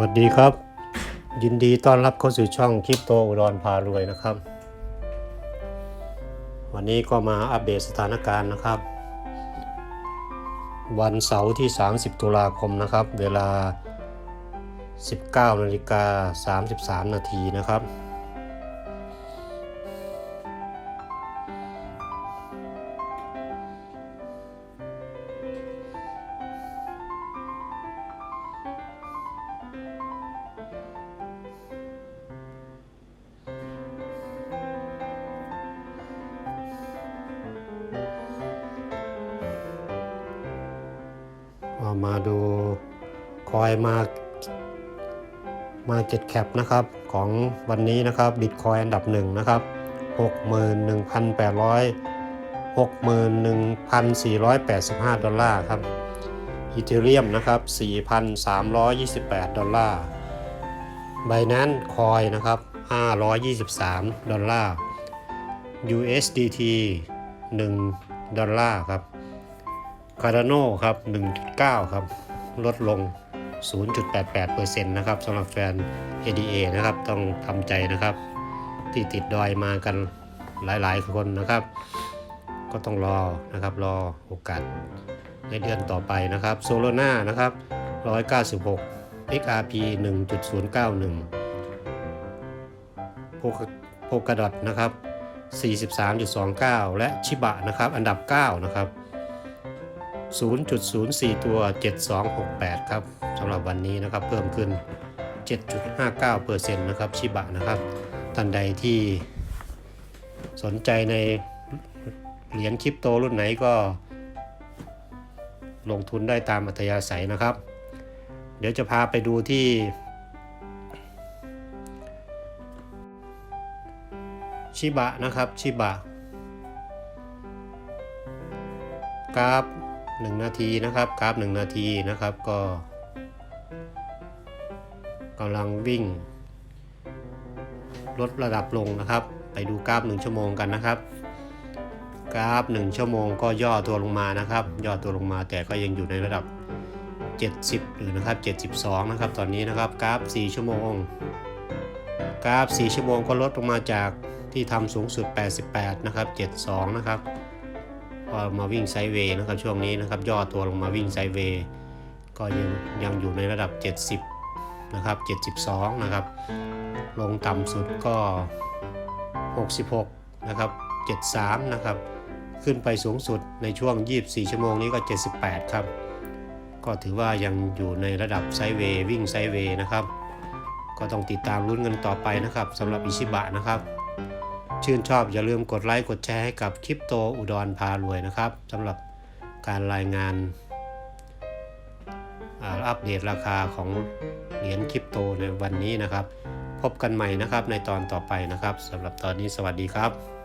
วัสดีครับ ยินดีต้อนรับเข้าสู่ช่องคริปโตอุดรพารวยนะครับ วันนี้ก็มาอัปเดตสถานการณ์นะครับ วันเสาร์ที่ 30 ตุลาคมนะครับ เวลา 19นาฬิกา33 นาทีนะครับ มาดูคอยมามาเจ็ดแคปนะครับของวันนี้นะครับบิตคอยอันดับหนึ่งนะครับ61,800 61,485 ดอลลาร์ครับอีเทเรียมนะครับ 4,328 ดอลลาร์ไบนั้นคอยนะครับ 523 ดอลลาร์ USDT 1 ดอลลาร์ครับ คาร์โนครับ 1.9 ครับ ลดลง 0.88%นะครับสำหรับแฟน ADA นะครับ ต้องทำใจนะครับ ที่ติดดอยมากันหลาย ๆ คนนะครับ ก็ต้องรอนะครับ รอโอกาสในเดือนต่อไปนะครับโซโลนานะครับ 196 XRP 1.091โพโพกดอทนะครับ 43.29 และชิบะนะครับ อันดับ 9 นะครับ 0.04 ตัว 7268 ครับสำหรับวันนี้นะครับเพิ่มขึ้น 7.59%นะครับชิบะนะครับท่านใดที่สนใจในเหรียญคริปโตรุ่นไหนก็ ลงทุนได้ตามอัธยาศัยนะครับ เดี๋ยวจะพาไปดูที่ ชิบะนะครับ ชิบะกราฟ 1 นาทีนะครับกราฟ 1 นาทีนะครับก็กำลังวิ่ง ลดระดับลงนะครับ ไปดูกราฟ 1 ชั่วโมงกันนะครับ กราฟ 1 ชั่วโมงก็ย่อตัวลงมานะครับ ย่อตัวลงมาแต่ก็ยังอยู่ในระดับ 70 หรือนะครับ 72 นะครับ ตอนนี้นะครับกราฟ 4 ชั่วโมง กราฟ 4 ชั่วโมงก็ลดลงมาจากที่ทำสูงสุด 88 นะครับ 72 นะครับ ก็มาวิ่งไซด์เวย์นะครับช่วงนี้นะครับย่อตัวลงมาวิ่งไซด์เวย์ก็ยังยังอยู่ในระดับ 70นะครับ72นะครับลงต่ำสุดก็ 66นะครับ73นะครับขึ้นไปสูงสุดในช่วง 24 ชั่วโมงนี้ก็ 78 ครับ ก็ถือว่ายังอยู่ในระดับไซด์เวย์วิ่งไซด์เวย์นะครับ ก็ต้องติดตามลุ้นกันต่อไปนะครับสำหรับอิชิบะนะครับ ชื่นชอบอย่าลืมกดไลค์กดแชร์ให้กับคริปโตอุดรพารวยนะครับสำหรับการรายงานอัปเดตราคาของเหรียญคริปโตในวันนี้นะครับ พบกันใหม่นะครับในตอนต่อไปนะครับสำหรับตอนนี้สวัสดีครับ